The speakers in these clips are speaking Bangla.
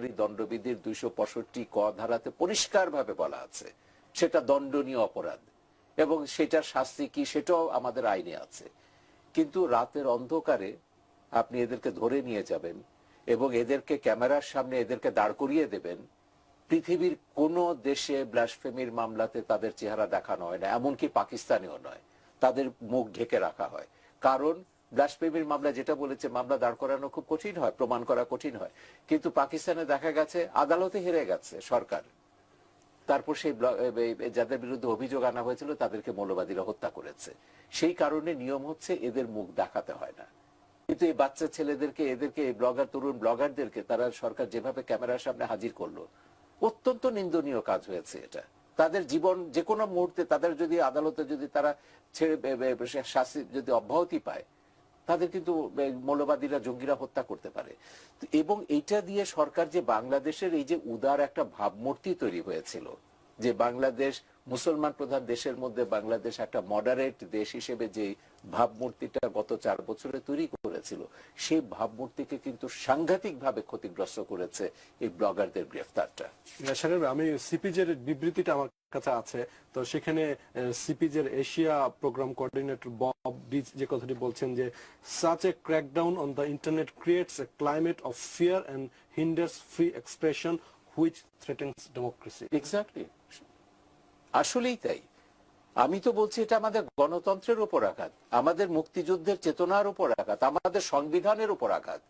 দণ্ডবিধির দুইশো পঁয়ষট্টি ক ধারাতে পরিষ্কার ভাবে বলা আছে, সেটা দণ্ডনীয় অপরাধ এবং সেটার শাস্তি কি সেটাও আমাদের আইনে আছে। কিন্তু রাতের অন্ধকারে আপনি এদেরকে ধরে নিয়ে যাবেন এবং এদেরকে ক্যামেরার সামনে এদেরকে দাঁড় করিয়ে দেবেন, পৃথিবীর কোন দেশে ব্লাসফেমির মামলাতে তাদের চেহারা দেখানো হয় না, এমনকি পাকিস্তানেও নয়। তাদের মুখ ঢেকে রাখা হয়। কারণ ব্লাসফেমির মামলা যেটা বলেছে, মামলা দাঁড় করানো খুব কঠিন হয়, প্রমাণ করা কঠিন হয়। কিন্তু পাকিস্তানে দেখা গেছে আদালতে হেরে গেছে সরকার। তারপর সেই যাদের বিরুদ্ধে অভিযোগ আনা হয়েছিল, তাদেরকে মৌলবাদীরা হত্যা করেছে। সেই কারণে নিয়ম হচ্ছে এদের মুখ দেখাতে হয় না। কিন্তু এই বাচ্চা ছেলেদেরকে, এদেরকে, এই ব্লগার, তরুণ ব্লগারদেরকে তারা সরকার যেভাবে ক্যামেরার সামনে হাজির করল, অত্যন্ত নিন্দনীয় কাজ হয়েছে এটা। তাদের জীবন যে কোনো মুহূর্তে, তাদের যদি আদালতে যদি তারা ছেড়ে শাস্তি যদি অব্যাহতি পায় তাদের কিন্তু মৌলবাদীরা, জঙ্গিরা হত্যা করতে পারে। এবং এইটা দিয়ে সরকার যে বাংলাদেশের এই যে উদার একটা ভাবমূর্তি তৈরি হয়েছিল যে বাংলাদেশ মুসলমান প্রধান দেশের মধ্যে বাংলাদেশ একটা মডারেট দেশ হিসেবে যে ভাবমূর্তিটা গত চার বছরে তৈরি করেছিল সেই ভাবমূর্তিকে কিন্তু সাংঘাতিক ভাবে ক্ষতিগ্রস্ত করেছে এই ব্লগারদের গ্রেফতারটা। আমি সিপিজের বিবৃতিটা আমার কাছে আছে। তো সেখানে সিপিজের Asia programme coordinator Bob Dietz যে কথাটি বলছেন যে such a crackdown on the internet creates a climate of fear and hinders free expression which threatens democracy exactly আসলেই তাই। আমি তো বলছি এটা আমাদের গণতন্ত্রের উপর আঘাত, আমাদের মুক্তিযুদ্ধের চেতনার উপর আঘাত, আমাদের সংবিধানের উপর আঘাত।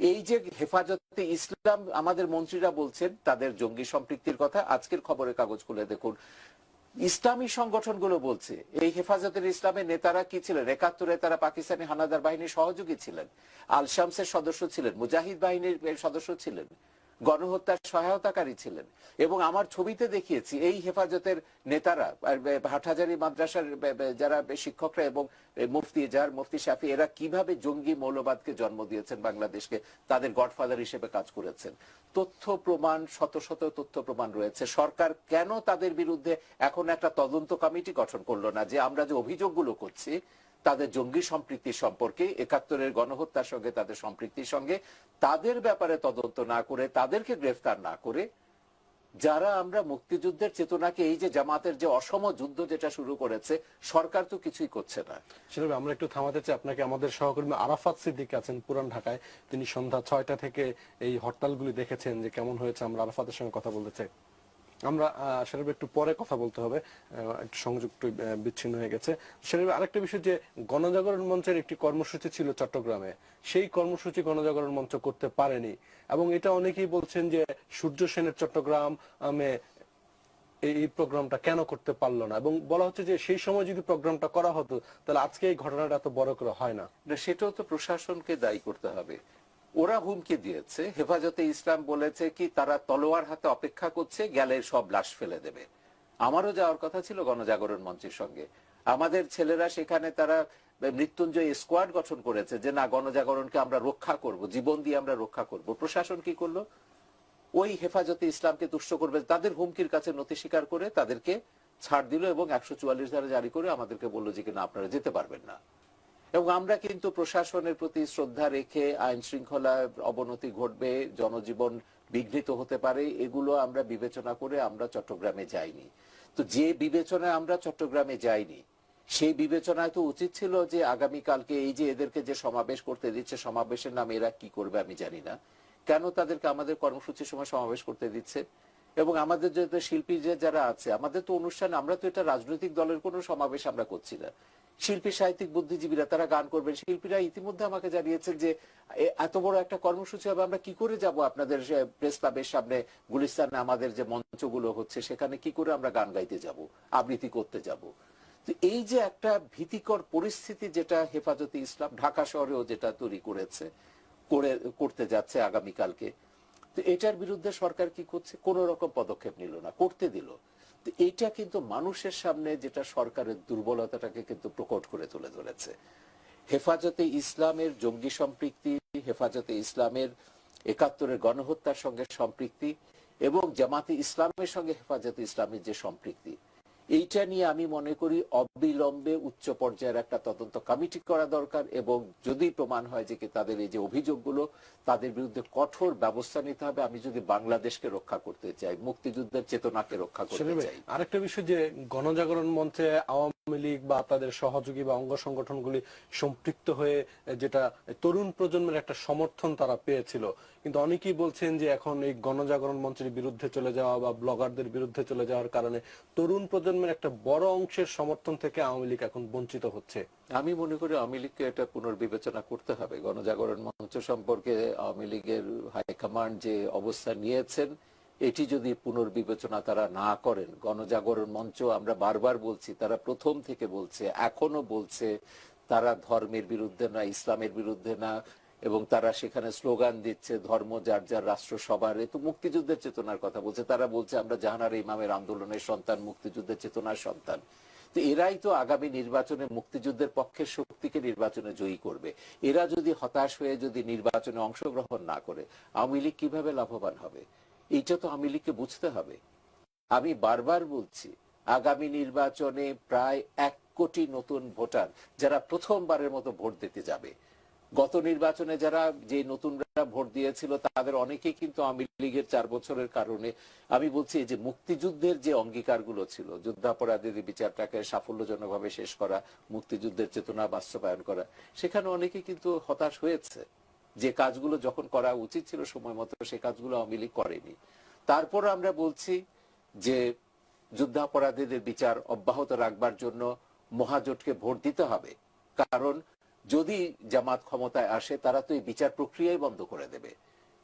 এই যে হেফাজতে ইসলাম, আমাদের মন্ত্রীরা বলছেন, তাদের জঙ্গি সম্পৃক্তির কথা, আজকের খবরের কাগজ খুলে দেখুন। ইসলামী সংগঠনগুলো বলছে, এই হেফাজতের ইসলামের নেতারা কি ছিলেন? একাত্তরে তারা পাকিস্তানি হানাদার বাহিনীর সহযোগী ছিলেন। আল শামসের সদস্য ছিলেন, মুজাহিদ বাহিনীর সদস্য ছিলেন। গণহত্যার সহায়তাকারী ছিলেন। এবং আমার ছবিতে দেখিয়েছি, এই হেফাজতের নেতারা হাটহাজারী মাদ্রাসার যারা শিক্ষকরা এবং মুফতি, যার মুফতি শাফি, এরা কীভাবে জঙ্গি মৌলবাদকে জন্ম দিয়েছেন বাংলাদেশকে, তাদের গডফাদার হিসেবে কাজ করেছেন। তথ্য প্রমাণ, শত শত তথ্য প্রমাণ রয়েছে। সরকার কেন তাদের বিরুদ্ধে এখন একটা তদন্ত কমিটি গঠন করল না? যে আমরা যে অভিযোগগুলো করছি তাদের জঙ্গি সম্পৃক্তি সম্পর্কে, একাত্তরের গণহত্যার সঙ্গে তাদের সম্পৃক্তির সঙ্গে, তাদের ব্যাপারে তদন্ত না করে, তাদেরকে গ্রেফতার না করে, যারা আমরা মুক্তিযুদ্ধের চেতনাকে, এই যে জামাতের যে অসম যুদ্ধ যেটা শুরু করেছে, সরকার তো কিছুই করছে না। সেভাবে আমরা একটু থামাতে চাই, আপনাকে আমাদের সহকর্মী আরাফাত সিদ্দিক আছেন পুরান ঢাকায়, তিনি সন্ধ্যা ছয়টা থেকে এই হরতালগুলি দেখেছেন যে কেমন হয়েছে, আমরা আরাফাতের সঙ্গে কথা বলতে চাই। আমরা সেটা একটু পরে কথা বলতে হবে। একটু সংযোগ একটু, বিচ্ছিন্ন হয়ে গেছে। সেটা আরেকটা বিষয় যে গণজাগরণ মঞ্চের একটি কর্মসূচি ছিল চট্টগ্রামে। সেই কর্মসূচি গণজাগরণ মঞ্চ করতে পারেনি। এবং এটা অনেকেই বলছেন যে সূর্য সেনের চট্টগ্রাম আমে এই প্রোগ্রামটা কেন করতে পারল না? এবং বলা হচ্ছে যে সেই সময় যদি প্রোগ্রামটা করা হতো তাহলে আজকে এই ঘটনাটা এত বড় করে হয় না, সেটাও তো প্রশাসনকে দায়ী করতে হবে। ওরা হুমকি দিয়েছে। হেফাজতে ইসলাম বলেছে কি, তারা তলোয়ার হাতে অপেক্ষা করছে গেলে সব লাশ ফেলে দেবে। আমারও যাওয়ার কথা ছিল গণজাগরণ মঞ্চের সঙ্গে। আমাদের ছেলেরা সেখানে তারা মৃত্যুঞ্জয় স্কোয়াড গঠন করেছে যে, না, গণজাগরণকে আমরা রক্ষা করব, জীবন দিয়ে আমরা রক্ষা করব। প্রশাসন কি করল? ওই হেফাজতে ইসলামকে তুষ্ট করবে। তাদের হুমকির কাছে নথি স্বীকার করে তাদেরকে ছাড় দিল এবং একশো চুয়াল্লিশ ধারা জারি করে আমাদেরকে বলল যে কিনা আপনারা যেতে পারবেন না। এবং আমরা কিন্তু প্রশাসনের প্রতি শ্রদ্ধা রেখে আইন শৃঙ্খলা অবনতি ঘটবে, জনজীবন বিঘ্নিত হতে পারে, এগুলো আমরা বিবেচনা করে আমরা চট্টগ্রামে যাইনি। তো যে বিবেচনায় আমরা চট্টগ্রামে যাইনি, সেই বিবেচনায় তো উচিত ছিল যে আগামীকালকে এই যে এদেরকে যে সমাবেশ করতে দিচ্ছে, সমাবেশের নামে এরা কি করবে আমি জানি না। কেন তাদেরকে আমাদের কর্মসূচির সময় সমাবেশ করতে দিচ্ছে? এবং আমাদের যে শিল্পী যে যারা আছে, আমাদের তো অনুষ্ঠান, আমরা তো এটা রাজনৈতিক দলের কোনো সমাবেশ আমরা করছি না। শিল্পী, সাহিত্যিক, বুদ্ধিজীবীরা, তারা গান করবেন। শিল্পীরা ইতিমধ্যে আমাকে জানিয়েছেন যে এত বড় একটা কর্মসূচি হবে, আমরা কি করে যাব আপনাদের প্রেস ক্লাবের সামনে, গুলিস্তানে আমাদের যে মঞ্চগুলো হচ্ছে, সেখানে কি করে আমরা গান গাইতে যাব, আবৃত্তি করতে যাব? তো এই যে একটা ভীতিকর পরিস্থিতি যেটা হেফাজতে ইসলাম ঢাকা শহরেও যেটা তৈরি করেছে, করে, করতে যাচ্ছে আগামীকালকে, তো এটার বিরুদ্ধে সরকার কি করছে? কোন রকম পদক্ষেপ নিল না, করতে দিল। তো এইটা কিন্তু মানুষের সামনে যেটা সরকারের দুর্বলতাটাকে কিন্তু প্রকট করে তুলে ধরেছে। হেফাজতে ইসলামের জঙ্গি সম্পৃক্তি হেফাজতে ইসলামের একাত্তরের গণহত্যার সঙ্গে সম্পৃক্তি এবং জামাতে ইসলামের সঙ্গে হেফাজতে ইসলামের যে সম্পৃক্তি এইটা নিয়ে আমি মনে করি অবিলম্বে উচ্চ পর্যায়ের একটা তদন্ত কমিটি করা দরকার এবং যদি প্রমাণ হয় যে কি তাদের এই যে অভিযোগগুলো তাদের বিরুদ্ধে কঠোর ব্যবস্থা নিতে হবে আমি যদি বাংলাদেশকে রক্ষা করতে চাই মুক্তিযুদ্ধের চেতনাকে রক্ষা করতে চাই। আরেকটা বিষয় যে গণজাগরণ মঞ্চে আওয়ামী লীগ বা তাদের সহযোগী বা অঙ্গ সংগঠনগুলি সম্পৃক্ত হয়ে যেটা তরুণ প্রজন্মের একটা সমর্থন তারা পেয়েছিল। কিন্তু অনেকেই বলছেন যে এখন এই গণজাগরণ মঞ্চের বিরুদ্ধে চলে যাওয়া বা ব্লগারদের বিরুদ্ধে চলে যাওয়ার কারণে তরুণ প্রজন্মের একটা বড় অংশের সমর্থন থেকে আওয়ামী লীগ এখন বঞ্চিত হচ্ছে। আমি মনে করি আওয়ামী লীগকে এটা পুনর্বিবেচনা করতে হবে। গণজাগরণ মঞ্চ সম্পর্কে আওয়ামী লীগের হাইকমান্ড যে অবস্থান নিয়েছেন এটি যদি পুনর্বিবেচনা তারা না করেন, গণজাগরণ মঞ্চ আমরা বারবার বলছি, তারা প্রথম থেকে বলছে এখনও বলছে, তারা ধর্মের বিরুদ্ধে না, ইসলামের বিরুদ্ধে না, এবং তারা সেখানে স্লোগান দিচ্ছে, ধর্ম যার যার রাষ্ট্র সবার এ তো মুক্তিযুদ্ধের চেতনার কথা বলছে, তারা বলছে, আমরা জাহানার ইমামের আন্দোলনের সন্তান, মুক্তিযুদ্ধের চেতনার সন্তান। তো এরাই তো আগামী নির্বাচনে মুক্তিযুদ্ধের পক্ষের শক্তিকে নির্বাচনে জয়ী করবে। এরা যদি হতাশ হয়ে যদি নির্বাচনে অংশগ্রহণ না করে, আওয়ামী লীগ কীভাবে লাভবান হবে? এইটা তো আওয়ামী লীগকে বুঝতে হবে। আমি বারবার বলছি, আগামী নির্বাচনে প্রায় এক কোটি নতুন ভোটার যারা প্রথমবারের মতো ভোট দিতে যাবে। গত নির্বাচনে যারা যে নতুনরা ভোট দিয়েছিল, তাদের অনেকেই কিন্তু আওয়ামী লীগের চার বছরের কারণে আমি বলছি যে মুক্তিযুদ্ধের যে অঙ্গীকারগুলো ছিল, যুদ্ধাপরাধীদের বিচারটাকে সাফল্যজনকভাবে শেষ করা, মুক্তিযুদ্ধের চেতনা বাস্তবায়ন করা, সেখানে অনেকে কিন্তু হতাশ হয়েছে। যে কাজগুলো যখন করা উচিত ছিল সময় মতো, সে কাজগুলো আওয়ামী লীগ করেনি। তারপর আমরা বলছি যে যুদ্ধাপরাধীদের বিচার অব্যাহত রাখবার জন্য মহাজোটকে ভোট দিতে হবে। কারণ যদি জামাত ক্ষমতায় আসে, তারা তো এই বিচার প্রক্রিয়াই বন্ধ করে দেবে।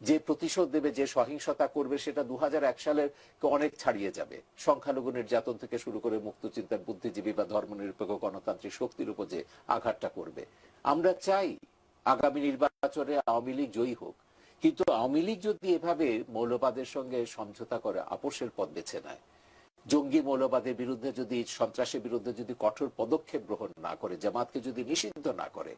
যে প্রতিশোধ দেবে, যে সহিংসতা করবে, সেটা দু সালের অনেক ছাড়িয়ে যাবে। সংখ্যালঘু নির্যাতন থেকে শুরু করে মুক্ত মুক্তচিন্তার বুদ্ধিজীবী বা ধর্মনিরপেক্ষ গণতান্ত্রিক শক্তির উপর যে আঘাতটা করবে। আমরা চাই আগামী নির্বাচনে আওয়ামী লীগ জয়ী হোক। কিন্তু আওয়ামী লীগ যদি এভাবে মৌলবাদের সঙ্গে সমঝোতা করে আপোষের পথ বেছে নেয়। জঙ্গি মৌলবাদের বিরুদ্ধে যদি সন্ত্রাসের বিরুদ্ধে যদি কঠোর পদক্ষেপ গ্রহণ না করে জামাতকে যদি নিষিদ্ধ না করে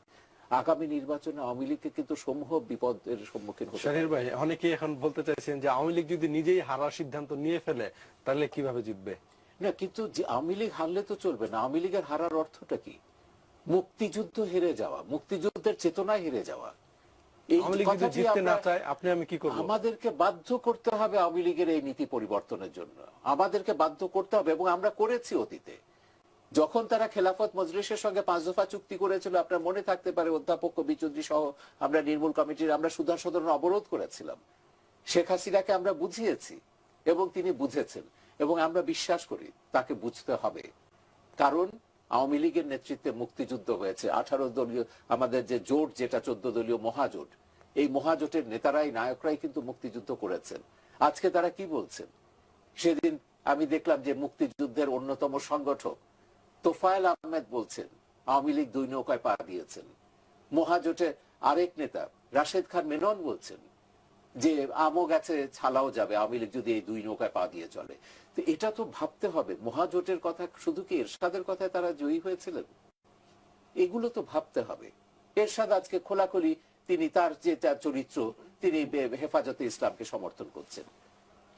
আগামী নির্বাচনে আওয়ামী লীগকে কিন্তু সমূহ বিপদের সম্মুখীন হতে শাহির। ভাই অনেকেই এখন বলতে চাইছেন যে আওয়ামী লীগ যদি নিজেই হারার সিদ্ধান্ত নিয়ে ফেলে তাহলে কীভাবে জিতবে? না কিন্তু আওয়ামী লীগ হারলে তো চলবে না। আওয়ামী লীগের হারার অর্থটা কি? মুক্তিযুদ্ধ হেরে যাওয়া মুক্তিযুদ্ধের চেতনায় হেরে যাওয়া। আমাদেরকে বাধ্য করতে হবে আওয়ামী লীগের এই নীতি পরিবর্তনের জন্য। আমাদেরকে বাধ্য করতে হবে এবং আমরা করেছি অতীতে। যখন তারা খেলাফত মজলিসের সঙ্গে পাঁচ দফা চুক্তি করেছিল আপনার মনে থাকতে পারে অধ্যাপক কবি সহ আমরা নির্মূল কমিটির আমরা সুধার সদন অবরোধ করেছিলাম। শেখ হাসিনাকে আমরা বুঝিয়েছি এবং তিনি বুঝেছেন এবং আমরা বিশ্বাস করি তাকে বুঝতে হবে। কারণ আওয়ামী লীগের নেতৃত্বে মুক্তিযুদ্ধ হয়েছে। আঠারো দলীয়, আমাদের যে জোট, যেটা চোদ্দ দলীয় মহাজোট, এই মহাজোটের নেতারাই, নায়করাই কিন্তু মুক্তিযুদ্ধ করেছেন। আজকে তারা কি বলছেন? সেদিন আমি দেখলাম যে মুক্তিযুদ্ধের অন্যতম সংগঠক তোফায়েল আহমেদ বলছেন, আওয়ামী লীগ দুই নৌকায় পা দিয়েছেন। মহাজোটের আরেক নেতা, রাশেদ খান মেনন বলছেন যে আমও গেছে, ছালাও যাবে। আওয়ামী লীগ যদি এই দুই নৌকায় পা দিয়ে চলে। তো এটা তো ভাবতে হবে। মহাজোটের কথা শুধু কি এরশাদের কথায় তারা জয়ী হয়েছিলেন? এগুলো তো ভাবতে হবে। এরশাদ আজকে খোলাখুলি তিনি তার যে, তার চরিত্র, তিনি হেফাজতে ইসলামকে সমর্থন করছেন।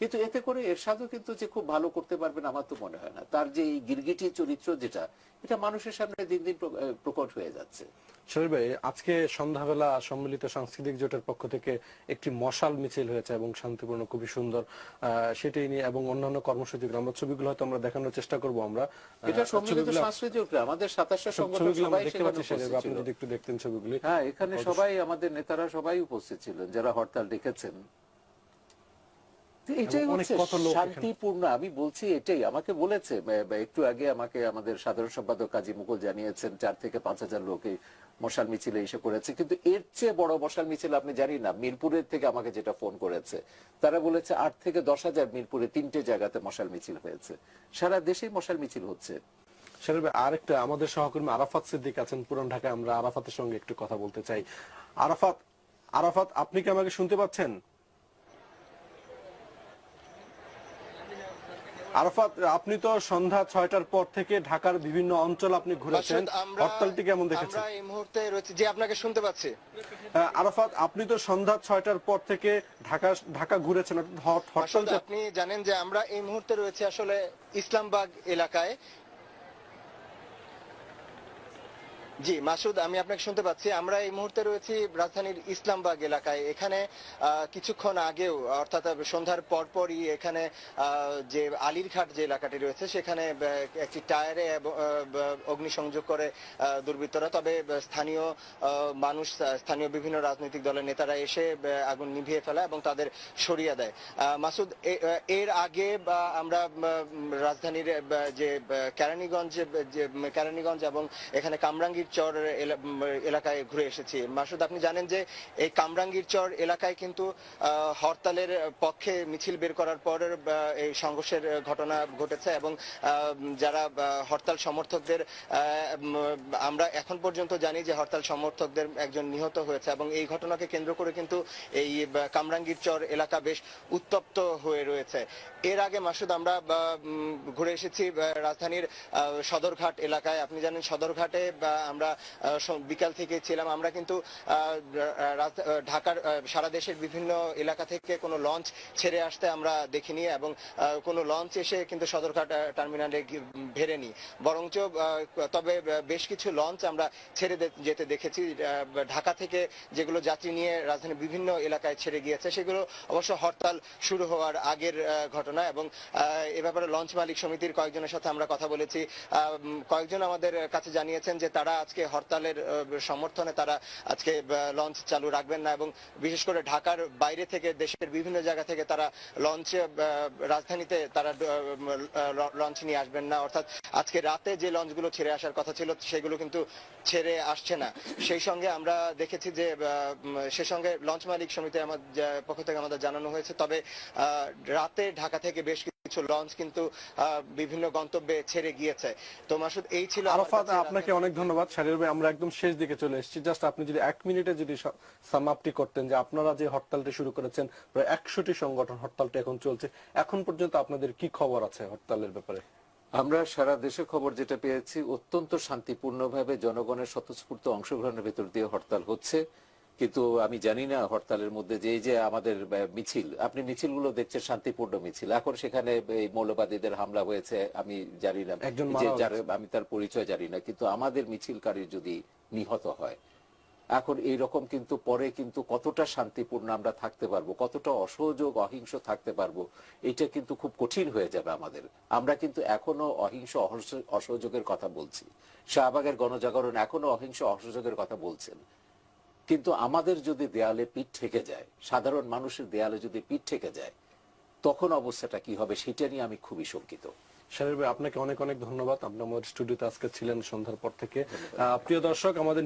কিন্তু এতে করে এরশাদও কিন্তু যে খুব ভালো করতে পারবেন আমার তো মনে হয় না। তার যে এই গিরগিটি চরিত্র যেটা এটা মানুষের সামনে দিন দিন প্রকট হয়ে যাচ্ছে। শরীর ভাই আজকে সন্ধ্যাবেলা সম্মিলিত সাংস্কৃতিক জোটের পক্ষ থেকে একটি মশাল মিছিল হয়েছে এবং শান্তিপূর্ণ খুবই সুন্দর সেটাই নিয়ে এবং অন্যান্য কর্মসূচিগুলো। আমরা ছবিগুলো হয়তো আমরা দেখানোর চেষ্টা করব আমরা। এটা সম্মিলিত সাংস্কৃতিক। আমাদের সাতাশটা সংগঠন সবাই দেখতে পাচ্ছি আপনি যদি একটু দেখতেন ছবিগুলি। হ্যাঁ এখানে সবাই আমাদের নেতারা সবাই উপস্থিত ছিলেন যারা হরতাল ডেকেছেন। এটাই হচ্ছে। শান্তিপূর্ণ আমি বলছি এটাই। আমাকে বলেছে একটু আগে আমাকে আমাদের সাধারণ সম্পাদক কাজী মুকুল জানিয়েছেন চার থেকে পাঁচ হাজার লোক মশাল মিছিলে এসে করেছে কিন্তু এর চেয়ে বড় মশাল মিছিল আপনি জানি না মিরপুরের থেকে আমাকে যেটা ফোন করেছে তারা বলেছে আট থেকে দশ হাজার মিরপুরে তিনটে জায়গাতে মশাল মিছিল হয়েছে। সারা দেশেই মশাল মিছিল হচ্ছে। আরেকটা আমাদের সহকর্মী আরাফাত সিদ্দিক আছেন পুরান ঢাকায় আমরা আরাফাতের সঙ্গে একটু কথা বলতে চাই। আরাফাত আরাফাত আপনি কি আমাকে শুনতে পাচ্ছেন? আরাফাত আপনি তো সন্ধ্যা ছয়টার পর থেকে ঢাকার বিভিন্ন অঞ্চল আপনি ঘুরেছেন। হরতালটি কেমন দেখেছেন? আমরা এই মুহূর্তে রয়েছে যে আপনাকে শুনতে পাচ্ছি। আরফাত আপনি তো সন্ধ্যা ছয়টার পর থেকে ঢাকা ঢাকা ঘুরেছেন হরতাল আপনি জানেন যে আমরা এই মুহূর্তে রয়েছে আসলে ইসলামবাগ এলাকায়। জি, মাসুদ, আমি আপনাকে শুনতে পাচ্ছি। আমরা এই মুহূর্তে রয়েছি রাজধানীর ইসলামবাগ এলাকায়। এখানে কিছুক্ষণ আগেও, অর্থাৎ সন্ধ্যার পরপরই এখানে যে আলীরঘাট যে এলাকাটি রয়েছে, সেখানে একটি টায়ারে অগ্নিসংযোগ করে দুর্বৃত্তরা। তবে স্থানীয় মানুষ স্থানীয় বিভিন্ন রাজনৈতিক দলের নেতারা এসে আগুন নিভিয়ে ফেলা এবং তাদের সরিয়ে দেয়। মাসুদ এর আগে বা আমরা রাজধানীর যে কেরানীগঞ্জ যে কেরানীগঞ্জ এবং এখানে কামরাঙ্গীর চর এলাকায় ঘুরে এসেছি। মাসুদ, আপনি জানেন যে এই কামরাঙ্গীর চর এলাকায় কিন্তু হরতালের পক্ষে মিছিল বের করার পর এই সংঘর্ষের ঘটনা ঘটেছে এবং যারা হরতাল সমর্থকদের আমরা এখন পর্যন্ত জানি যে হরতাল সমর্থকদের একজন নিহত হয়েছে এবং এই ঘটনাকে কেন্দ্র করে কিন্তু এই কামরাঙ্গীর চর এলাকা বেশ উত্তপ্ত হয়ে রয়েছে। এর আগে, মাসুদ, আমরা ঘুরে এসেছি রাজধানীর সদরঘাট এলাকায়। আপনি জানেন সদরঘাটে, বা আমরা বিকাল থেকে ছিলাম। আমরা কিন্তু ঢাকার সারা দেশের বিভিন্ন এলাকা থেকে কোনো লঞ্চ ছেড়ে আসতে আমরা দেখিনি এবং কোনো লঞ্চ এসে কিন্তু সদরঘাট টার্মিনালে ভেড়েনি। বরঞ্চ তবে বেশ কিছু লঞ্চ আমরা ছেড়ে যেতে দেখেছি। ঢাকা থেকে যেগুলো যাত্রী নিয়ে রাজধানীর বিভিন্ন এলাকায় ছেড়ে গিয়েছে, সেগুলো অবশ্য হরতাল শুরু হওয়ার আগের ঘটনা এবং এ ব্যাপারে লঞ্চ মালিক সমিতির কয়েকজনের সাথে আমরা কথা বলেছি। কয়েকজন আমাদের কাছে জানিয়েছেন যে তারা আজকে হরতালের সমর্থনে তারা আজকে লঞ্চ চালু রাখবেন না এবং বিশেষ করে ঢাকার বাইরে থেকে দেশের বিভিন্ন জায়গা থেকে তারা লঞ্চে রাজধানীতে তারা লঞ্চ নিয়ে আসবেন না। অর্থাৎ আজকে রাতে যে লঞ্চগুলো ছেড়ে আসার কথা ছিল, সেগুলো কিন্তু ছেড়ে আসছে না। সেই সঙ্গে আমরা দেখেছি যে সে সঙ্গে লঞ্চ মালিক সমিতি আমার পক্ষ থেকে আমাদের জানানো হয়েছে। তবে রাতে ঢাকা থেকে বেশ কিছু লঞ্চ কিন্তু বিভিন্ন গন্তব্যে ছেড়ে গিয়েছে। তো মাসুদ এই ছিল আরাফাত আপনাকে অনেক ধন্যবাদ। শারির ভাই আমরা একদম শেষ দিকে চলে এসেছি। জাস্ট আপনি যদি এক মিনিটে যদি সামাপটি করতেন যে আপনারা যে হরতালটি শুরু করেছেন প্রায় একশোটি সংগঠন হরতালটি এখন চলছে। এখন পর্যন্ত আপনাদের কি খবর আছে হরতালের ব্যাপারে? আমরা সারা দেশে খবর যেটা পেয়েছি অত্যন্ত শান্তিপূর্ণভাবে জনগণের স্বতঃস্ফূর্ত অংশগ্রহণের ভেতর দিয়ে হরতাল হচ্ছে। কিন্তু আমি জানি না হরতালের মধ্যে যে যে আমাদের মিছিল আপনি মিছিলগুলো দেখছেন শান্তিপূর্ণ মিছিল। এখন সেখানে এই মৌলবাদীদের হামলা হয়েছে আমি জানি না। আমি তার পরিচয় জানি না কিন্তু আমাদের মিছিলকারী যদি নিহত হয় এখন এই রকম কিন্তু পরে কিন্তু কতটা শান্তিপূর্ণ আমরা থাকতে পারব কতটা অসহযোগ অহিংস থাকতে পারব এটা কিন্তু খুব কঠিন হয়ে যাবে আমাদের। আমরা কিন্তু এখনও অহস- অসহযোগের কথা বলছি। শাহবাগের গণজাগরণ এখনও অহিংস অসহযোগের কথা বলছেন। কিন্তু আমাদের যদি দেয়ালে পিঠ থেকে যায় সাধারণ মানুষের দেয়ালে যদি পিঠ থেকে যায় তখন অবস্থাটা কি হবে সেটা নিয়ে আমি খুবই শঙ্কিত। শারির আপনাকে অনেক অনেক ধন্যবাদ। আপনি আমাদের স্টুডিওতে আজকে ছিলেন সন্ধ্যার পর থেকে। আহ, প্রিয় দর্শক আমাদের